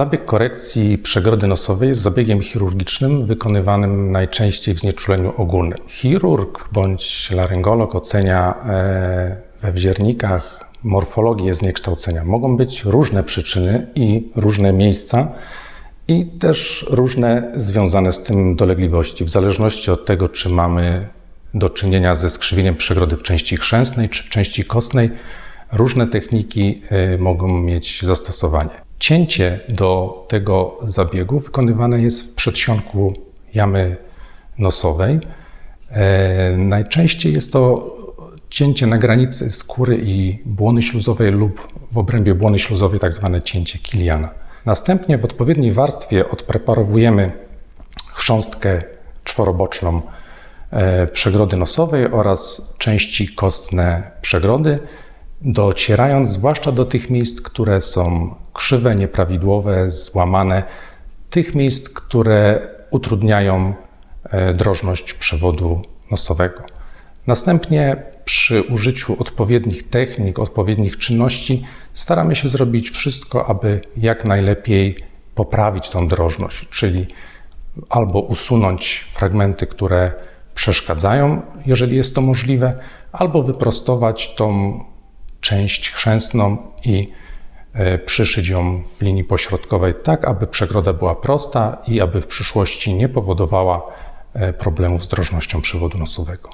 Zabieg korekcji przegrody nosowej jest zabiegiem chirurgicznym wykonywanym najczęściej w znieczuleniu ogólnym. Chirurg bądź laryngolog ocenia e, we wziernikach morfologię zniekształcenia. Mogą być różne przyczyny i różne miejsca i też różne związane z tym dolegliwości, w zależności od tego, czy mamy do czynienia ze skrzywieniem przegrody w części chrzęsnej czy w części kostnej, różne techniki y, mogą mieć zastosowanie. Cięcie do tego zabiegu wykonywane jest w przedsionku jamy nosowej. E, Najczęściej jest to cięcie na granicy skóry i błony śluzowej lub w obrębie błony śluzowej, tak zwane cięcie Kiliana. Następnie w odpowiedniej warstwie odpreparowujemy chrząstkę czworoboczną e, przegrody nosowej oraz części kostne przegrody, docierając zwłaszcza do tych miejsc, które są krzywe, nieprawidłowe, złamane, tych miejsc, które utrudniają e, drożność przewodu nosowego. Następnie przy użyciu odpowiednich technik, odpowiednich czynności staramy się zrobić wszystko, aby jak najlepiej poprawić tą drożność, czyli albo usunąć fragmenty, które przeszkadzają, jeżeli jest to możliwe, albo wyprostować tą część chrzęsną i przyszyć ją w linii pośrodkowej, tak aby przegroda była prosta i aby w przyszłości nie powodowała e, problemów z drożnością przewodu nosowego.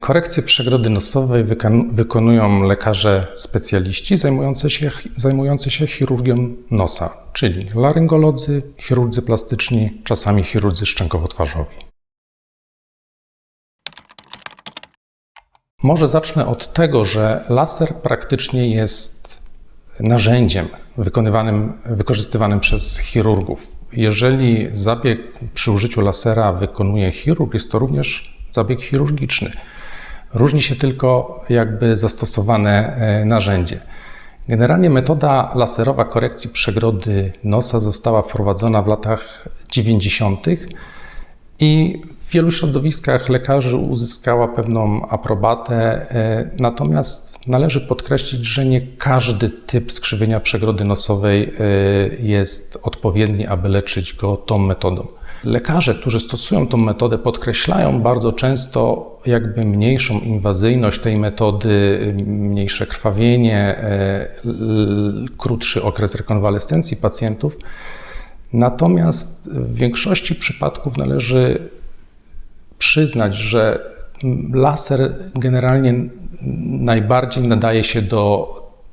Korekcję przegrody nosowej wykonują lekarze specjaliści zajmujący się, zajmujący się chirurgią nosa, czyli laryngolodzy, chirurdzy plastyczni, czasami chirurdzy szczękowo-twarzowi. Może zacznę od tego, że laser praktycznie jest narzędziem wykonywanym, wykorzystywanym przez chirurgów. Jeżeli zabieg przy użyciu lasera wykonuje chirurg, jest to również zabieg chirurgiczny. Różni się tylko jakby zastosowane e, narzędzie. Generalnie metoda laserowa korekcji przegrody nosa została wprowadzona w latach 90. i w wielu środowiskach lekarzy uzyskała pewną aprobatę. e, Natomiast należy podkreślić, że nie każdy typ skrzywienia przegrody nosowej e, jest odpowiedni, aby leczyć go tą metodą. Lekarze, którzy stosują tą metodę, podkreślają bardzo często jakby mniejszą inwazyjność tej metody, mniejsze krwawienie, e, krótszy okres rekonwalescencji pacjentów. Natomiast w większości przypadków należy przyznać, że laser generalnie najbardziej nadaje się do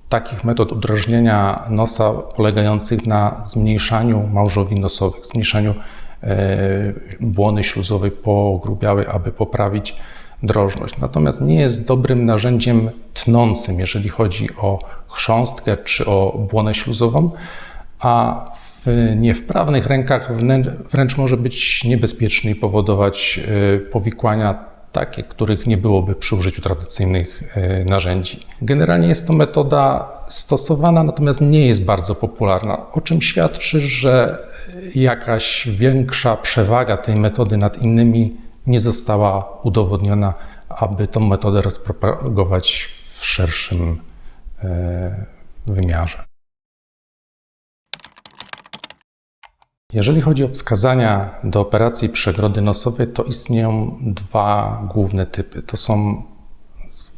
takich metod udrażnienia nosa polegających na zmniejszaniu małżowin nosowych, zmniejszaniu e, błony śluzowej pogrubiałej, aby poprawić drożność. Natomiast nie jest dobrym narzędziem tnącym, jeżeli chodzi o chrząstkę czy o błonę śluzową, a w niewprawnych rękach wrę- wręcz może być niebezpieczny i powodować e, powikłania takie, których nie byłoby przy użyciu tradycyjnych e, narzędzi. Generalnie jest to metoda stosowana, natomiast nie jest bardzo popularna, o czym świadczy, że jakaś większa przewaga tej metody nad innymi nie została udowodniona, aby tą metodę rozpropagować w szerszym e, wymiarze. Jeżeli chodzi o wskazania do operacji przegrody nosowej, to istnieją dwa główne typy. To są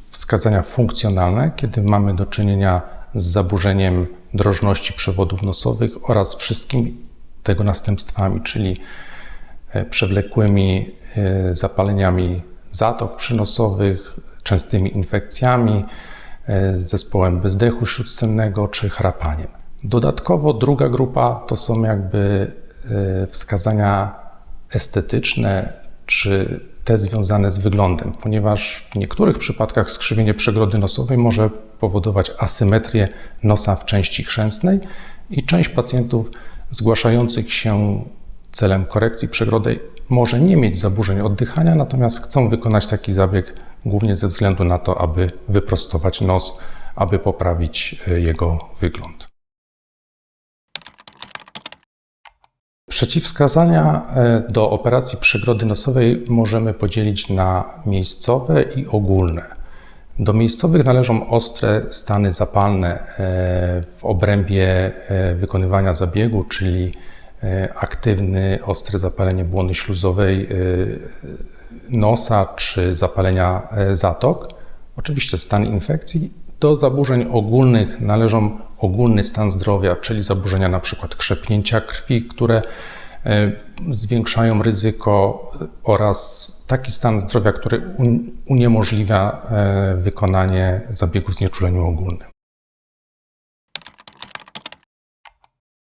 wskazania funkcjonalne, kiedy mamy do czynienia z zaburzeniem drożności przewodów nosowych oraz wszystkimi tego następstwami, czyli e, przewlekłymi e, zapaleniami zatok przynosowych, częstymi infekcjami, e, zespołem bezdechu śródsennego czy chrapaniem. Dodatkowo druga grupa to są jakby wskazania estetyczne czy te związane z wyglądem, ponieważ w niektórych przypadkach skrzywienie przegrody nosowej może powodować asymetrię nosa w części chrzęsnej i część pacjentów zgłaszających się celem korekcji przegrody może nie mieć zaburzeń oddychania, natomiast chcą wykonać taki zabieg głównie ze względu na to, aby wyprostować nos, aby poprawić e, jego wygląd. Przeciwwskazania e, do operacji przegrody nosowej możemy podzielić na miejscowe i ogólne. Do miejscowych należą ostre stany zapalne e, w obrębie e, wykonywania zabiegu, czyli aktywny, ostre zapalenie błony śluzowej nosa czy zapalenia zatok. Oczywiście stan infekcji. Do zaburzeń ogólnych należą ogólny stan zdrowia, czyli zaburzenia np. krzepnięcia krwi, które E, zwiększają ryzyko oraz taki stan zdrowia, który uniemożliwia e, wykonanie zabiegu w znieczuleniu ogólnym.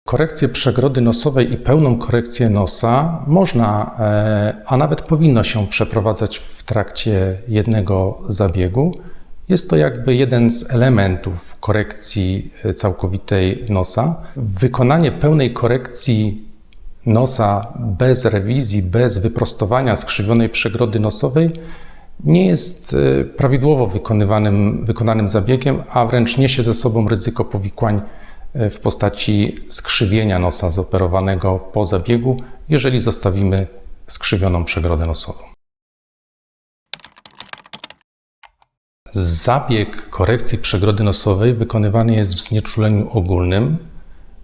Korekcję przegrody nosowej i pełną korekcję nosa można, e, a nawet powinno się przeprowadzać w trakcie jednego zabiegu. Jest to jakby jeden z elementów korekcji całkowitej nosa. Wykonanie pełnej korekcji nosa bez rewizji, bez wyprostowania skrzywionej przegrody nosowej nie jest e, prawidłowo wykonywanym, wykonanym zabiegiem, a wręcz niesie ze sobą ryzyko powikłań e, w postaci skrzywienia nosa zoperowanego po zabiegu, jeżeli zostawimy skrzywioną przegrodę nosową. Zabieg korekcji przegrody nosowej wykonywany jest w znieczuleniu ogólnym,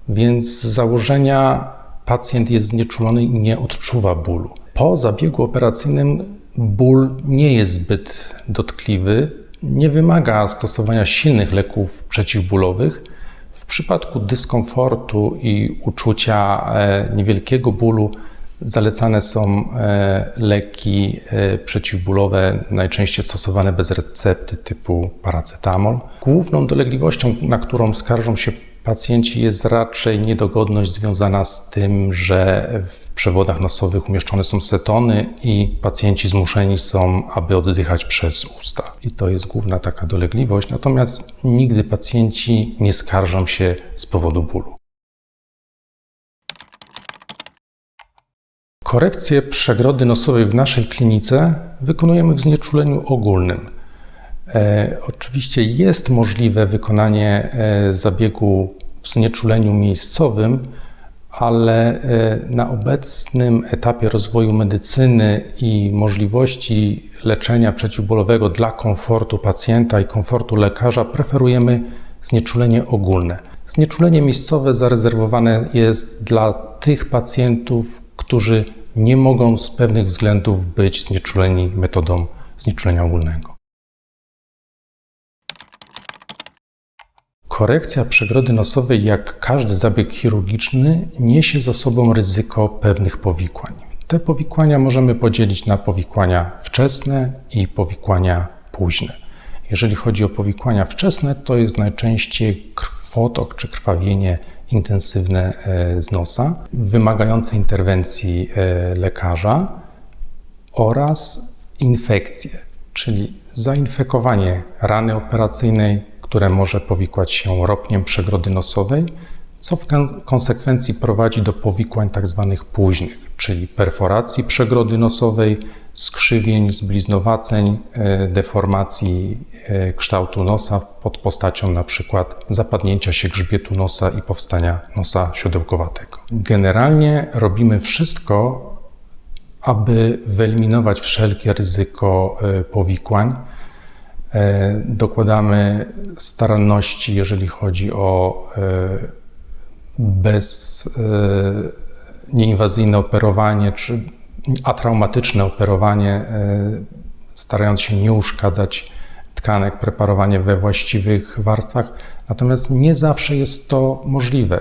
więc z założenia pacjent jest znieczulony i nie odczuwa bólu. Po zabiegu operacyjnym ból nie jest zbyt dotkliwy, nie wymaga stosowania silnych leków przeciwbólowych. W przypadku dyskomfortu i uczucia e, niewielkiego bólu zalecane są e, leki e, przeciwbólowe, najczęściej stosowane bez recepty typu paracetamol. Główną dolegliwością, na którą skarżą się pacjenci jest raczej niedogodność związana z tym, że w przewodach nosowych umieszczone są setony i pacjenci zmuszeni są, aby oddychać przez usta. I to jest główna taka dolegliwość. Natomiast nigdy pacjenci nie skarżą się z powodu bólu. Korekcję przegrody nosowej w naszej klinice wykonujemy w znieczuleniu ogólnym. E, oczywiście jest możliwe wykonanie e, zabiegu w znieczuleniu miejscowym, ale e, na obecnym etapie rozwoju medycyny i możliwości leczenia przeciwbólowego dla komfortu pacjenta i komfortu lekarza preferujemy znieczulenie ogólne. Znieczulenie miejscowe zarezerwowane jest dla tych pacjentów, którzy nie mogą z pewnych względów być znieczuleni metodą znieczulenia ogólnego. Korekcja przegrody nosowej, jak każdy zabieg chirurgiczny, niesie za sobą ryzyko pewnych powikłań. Te powikłania możemy podzielić na powikłania wczesne i powikłania późne. Jeżeli chodzi o powikłania wczesne, to jest najczęściej krwotok czy krwawienie intensywne e, z nosa, wymagające interwencji e, lekarza oraz infekcje, czyli zainfekowanie rany operacyjnej, które może powikłać się ropniem przegrody nosowej, co w konsekwencji prowadzi do powikłań tzw. Tak późnych, czyli perforacji przegrody nosowej, skrzywień, zbliznowaceń, e, deformacji e, kształtu nosa pod postacią np. zapadnięcia się grzbietu nosa i powstania nosa siodełkowatego. Generalnie robimy wszystko, aby wyeliminować wszelkie ryzyko e, powikłań dokładamy staranności, jeżeli chodzi o bez e, nieinwazyjne operowanie czy atraumatyczne operowanie, starając się nie uszkadzać tkanek, preparowanie we właściwych warstwach. Natomiast nie zawsze jest to możliwe.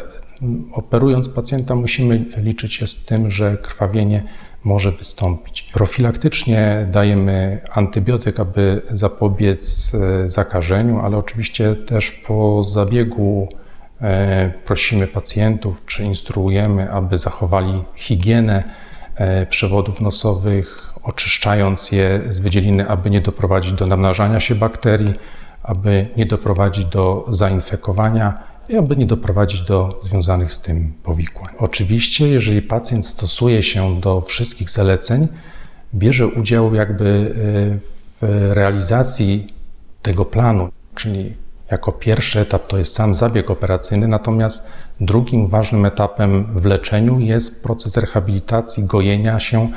Operując pacjenta, musimy liczyć się z tym, że krwawienie może wystąpić. Profilaktycznie dajemy antybiotyk, aby zapobiec e, zakażeniu, ale oczywiście też po zabiegu e, prosimy pacjentów czy instruujemy, aby zachowali higienę e, przewodów nosowych, oczyszczając je z wydzieliny, aby nie doprowadzić do namnażania się bakterii, aby nie doprowadzić do zainfekowania i aby nie doprowadzić do związanych z tym powikłań. Oczywiście, jeżeli pacjent stosuje się do wszystkich zaleceń, bierze udział jakby e, w realizacji tego planu, czyli jako pierwszy etap to jest sam zabieg operacyjny, natomiast drugim ważnym etapem w leczeniu jest proces rehabilitacji, gojenia się,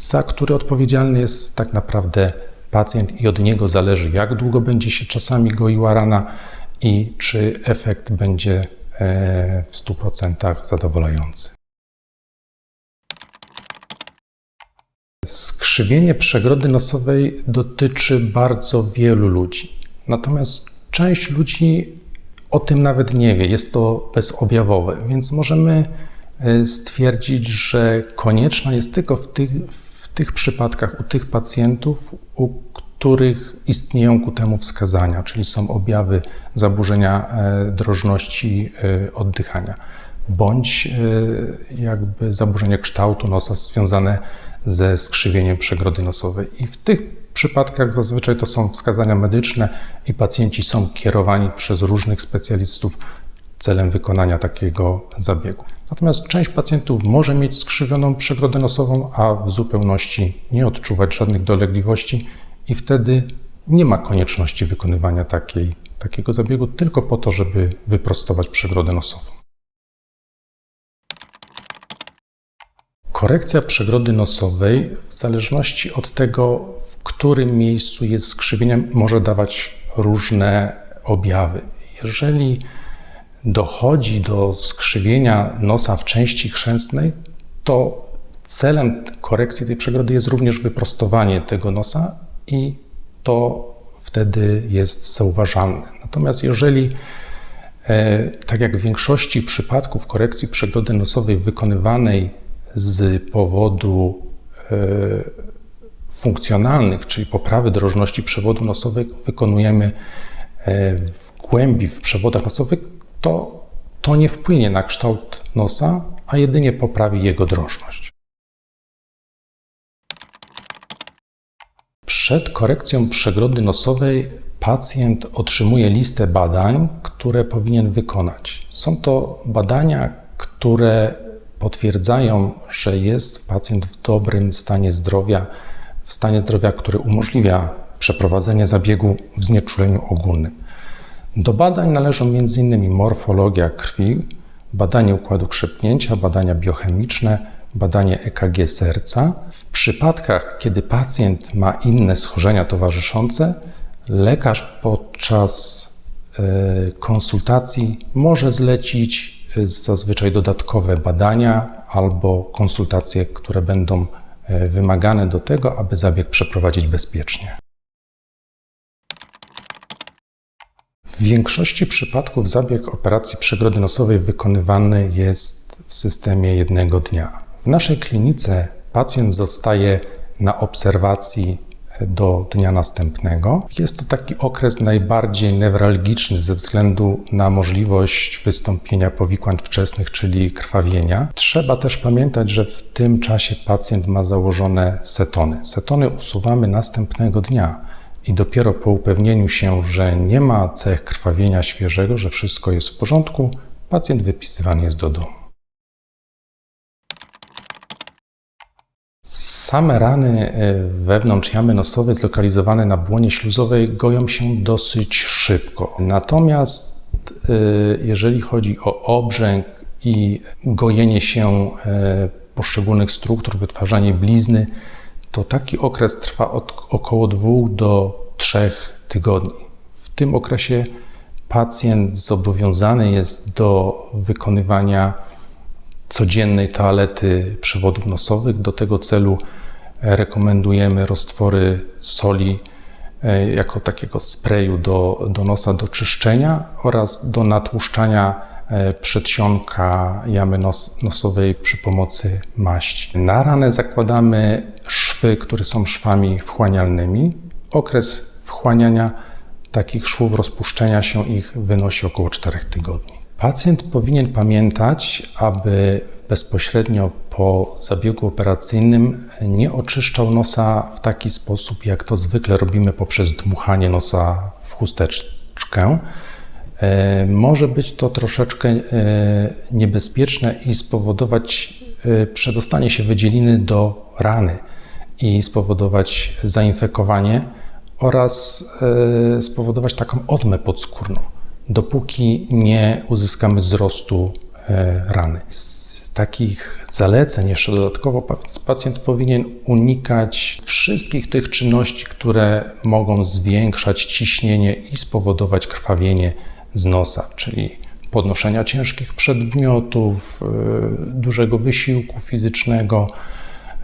za który odpowiedzialny jest tak naprawdę pacjent i od niego zależy, jak długo będzie się czasami goiła rana i czy efekt będzie e, w 100% zadowalający. Skrzywienie przegrody nosowej dotyczy bardzo wielu ludzi. Natomiast część ludzi o tym nawet nie wie, jest to bezobjawowe, więc możemy e, stwierdzić, że konieczna jest tylko w tych, w tych przypadkach u tych pacjentów, u których istnieją ku temu wskazania, czyli są objawy zaburzenia e, drożności e, oddychania, bądź jakby zaburzenie kształtu nosa związane ze skrzywieniem przegrody nosowej. I w tych przypadkach zazwyczaj to są wskazania medyczne i pacjenci są kierowani przez różnych specjalistów celem wykonania takiego zabiegu. Natomiast część pacjentów może mieć skrzywioną przegrodę nosową, a w zupełności nie odczuwać żadnych dolegliwości i wtedy nie ma konieczności wykonywania takiej, takiego zabiegu tylko po to, żeby wyprostować przegrodę nosową. Korekcja przegrody nosowej, w zależności od tego, w którym miejscu jest skrzywienie, może dawać różne objawy. Jeżeli dochodzi do skrzywienia nosa w części chrzęstnej, to celem korekcji tej przegrody jest również wyprostowanie tego nosa i to wtedy jest zauważalne. Natomiast jeżeli e, tak jak w większości przypadków korekcji przegrody nosowej wykonywanej z powodu e, funkcjonalnych, czyli poprawy drożności przewodu nosowego, wykonujemy e, w głębi w przewodach nosowych, to to nie wpłynie na kształt nosa, a jedynie poprawi jego drożność. Przed korekcją przegrody nosowej pacjent otrzymuje listę badań, które powinien wykonać. Są to badania, które potwierdzają, że jest pacjent w dobrym stanie zdrowia, w stanie zdrowia, który umożliwia przeprowadzenie zabiegu w znieczuleniu ogólnym. Do badań należą m.in. morfologia krwi, badanie układu krzepnięcia, badania biochemiczne, badanie EKG serca. W przypadkach, kiedy pacjent ma inne schorzenia towarzyszące, lekarz podczas e, konsultacji może zlecić zazwyczaj dodatkowe badania albo konsultacje, które będą e, wymagane do tego, aby zabieg przeprowadzić bezpiecznie. W większości przypadków zabieg operacji przegrody nosowej wykonywany jest w systemie jednego dnia. W naszej klinice pacjent zostaje na obserwacji do dnia następnego. Jest to taki okres najbardziej newralgiczny ze względu na możliwość wystąpienia powikłań wczesnych, czyli krwawienia. Trzeba też pamiętać, że w tym czasie pacjent ma założone setony. Setony usuwamy następnego dnia. I dopiero po upewnieniu się, że nie ma cech krwawienia świeżego, że wszystko jest w porządku, pacjent wypisywany jest do domu. Same rany e, wewnątrz jamy nosowej zlokalizowane na błonie śluzowej goją się dosyć szybko. Natomiast e, jeżeli chodzi o obrzęk i gojenie się e, poszczególnych struktur, wytwarzanie blizny, to taki okres trwa od około 2 do 3 tygodni. W tym okresie pacjent zobowiązany jest do wykonywania codziennej toalety przewodów nosowych. Do tego celu e, rekomendujemy roztwory soli e, jako takiego sprayu do, do nosa do czyszczenia oraz do natłuszczania e, przedsionka jamy nos, nosowej przy pomocy maści. Na ranę zakładamy szwy, które są szwami wchłanialnymi. Okres wchłaniania takich szwów, rozpuszczenia się ich wynosi około 4 tygodni. Pacjent powinien pamiętać, aby bezpośrednio po zabiegu operacyjnym nie oczyszczał nosa w taki sposób, jak to zwykle robimy poprzez dmuchanie nosa w chusteczkę. E, może być to troszeczkę e, niebezpieczne i spowodować e, przedostanie się wydzieliny do rany i spowodować zainfekowanie oraz spowodować taką odmę podskórną dopóki nie uzyskamy wzrostu e, rany. z takich zaleceń jeszcze dodatkowo pacjent powinien unikać wszystkich tych czynności, które mogą zwiększać ciśnienie i spowodować krwawienie z nosa, czyli podnoszenia ciężkich przedmiotów, y, dużego wysiłku fizycznego.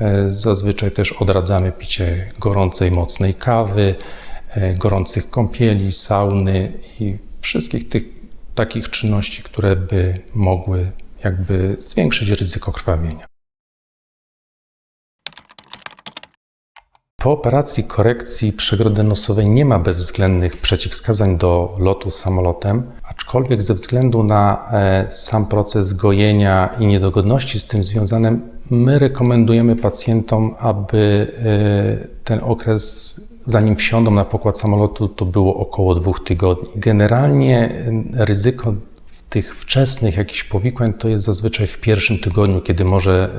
Y, zazwyczaj też odradzamy picie gorącej, mocnej kawy, gorących kąpieli, sauny i wszystkich tych takich czynności, które by mogły jakby zwiększyć ryzyko krwawienia. Po operacji korekcji przegrody nosowej nie ma bezwzględnych przeciwwskazań do lotu samolotem, aczkolwiek ze względu na e, sam proces gojenia i niedogodności z tym związane, my rekomendujemy pacjentom, aby e, ten okres, zanim wsiądą na pokład samolotu, to było około dwóch tygodni. Generalnie e, ryzyko tych wczesnych jakichś powikłań to jest zazwyczaj w pierwszym tygodniu, kiedy może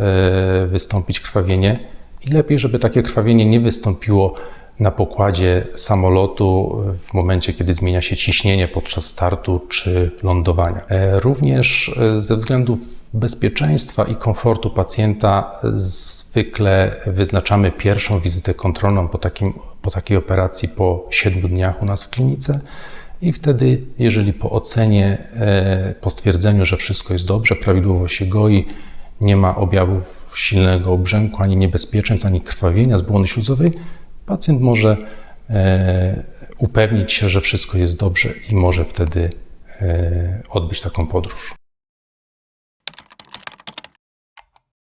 wystąpić krwawienie i lepiej, żeby takie krwawienie nie wystąpiło na pokładzie samolotu w momencie, kiedy zmienia się ciśnienie podczas startu czy lądowania. E, również e, ze względów bezpieczeństwa i komfortu pacjenta zwykle wyznaczamy pierwszą wizytę kontrolną po, takim, po takiej operacji po 7 dniach u nas w klinice. I wtedy, jeżeli po ocenie, e, po stwierdzeniu, że wszystko jest dobrze, prawidłowo się goi, nie ma objawów silnego obrzęku, ani niebezpieczeństw, ani krwawienia z błony śluzowej, pacjent może e, upewnić się, że wszystko jest dobrze i może wtedy e, odbyć taką podróż.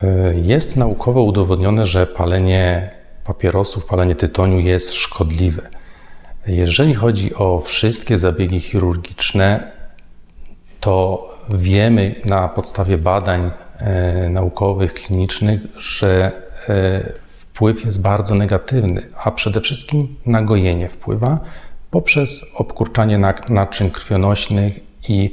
E, jest naukowo udowodnione, że palenie papierosów, palenie tytoniu jest szkodliwe. Jeżeli chodzi o wszystkie zabiegi chirurgiczne, to wiemy na podstawie badań naukowych, klinicznych, że wpływ jest bardzo negatywny, a przede wszystkim nagojenie wpływa poprzez obkurczanie naczyń krwionośnych i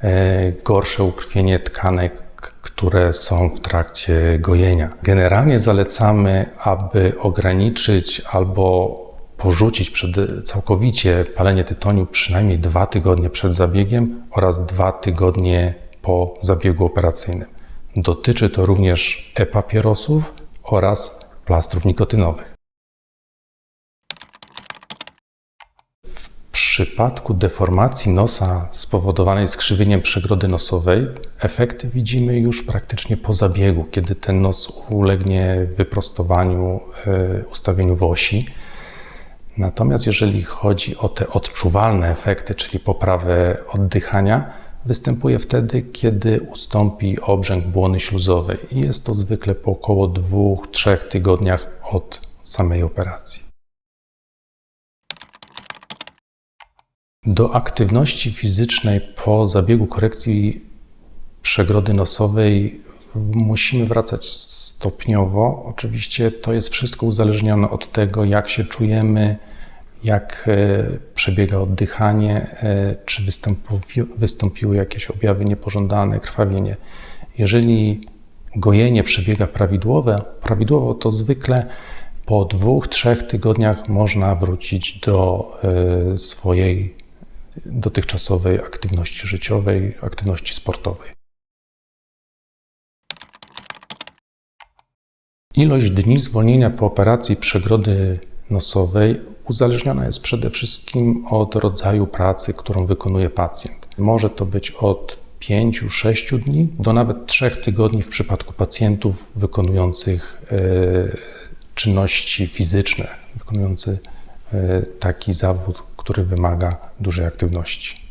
e, gorsze ukrwienie tkanek, które są w trakcie gojenia. Generalnie zalecamy, aby ograniczyć albo porzucić przed, całkowicie palenie tytoniu przynajmniej dwa tygodnie przed zabiegiem oraz dwa tygodnie po zabiegu operacyjnym. Dotyczy to również e-papierosów oraz plastrów nikotynowych. W przypadku deformacji nosa spowodowanej skrzywieniem przegrody nosowej, efekty widzimy już praktycznie po zabiegu, kiedy ten nos ulegnie wyprostowaniu, e, ustawieniu w osi. Natomiast jeżeli chodzi o te odczuwalne efekty, czyli poprawę oddychania, występuje wtedy, kiedy ustąpi obrzęk błony śluzowej i jest to zwykle po około 2-3 tygodniach od samej operacji. Do aktywności fizycznej po zabiegu korekcji przegrody nosowej musimy wracać stopniowo. Oczywiście to jest wszystko uzależnione od tego, jak się czujemy, jak e, przebiega oddychanie, e, czy wystąpiły jakieś objawy niepożądane, krwawienie. Jeżeli gojenie przebiega prawidłowo, prawidłowo to zwykle po dwóch, trzech tygodniach można wrócić do e, swojej dotychczasowej aktywności życiowej, aktywności sportowej. Ilość dni zwolnienia po operacji przegrody nosowej uzależniona jest przede wszystkim od rodzaju pracy, którą wykonuje pacjent. Może to być od 5-6 dni do nawet 3 tygodni w przypadku pacjentów wykonujących e, czynności fizyczne, wykonujących e, taki zawód, który wymaga dużej aktywności.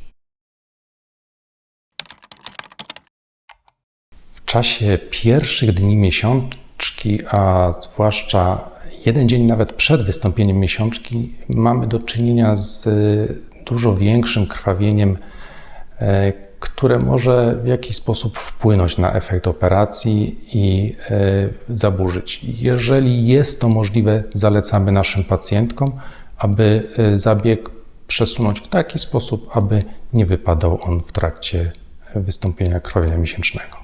W czasie pierwszych dni miesiączki, a zwłaszcza jeden dzień nawet przed wystąpieniem miesiączki mamy do czynienia z e, dużo większym krwawieniem, e, które może w jakiś sposób wpłynąć na efekt operacji i e, zaburzyć. Jeżeli jest to możliwe, zalecamy naszym pacjentkom, aby zabieg przesunąć w taki sposób, aby nie wypadał on w trakcie wystąpienia krwawienia miesięcznego.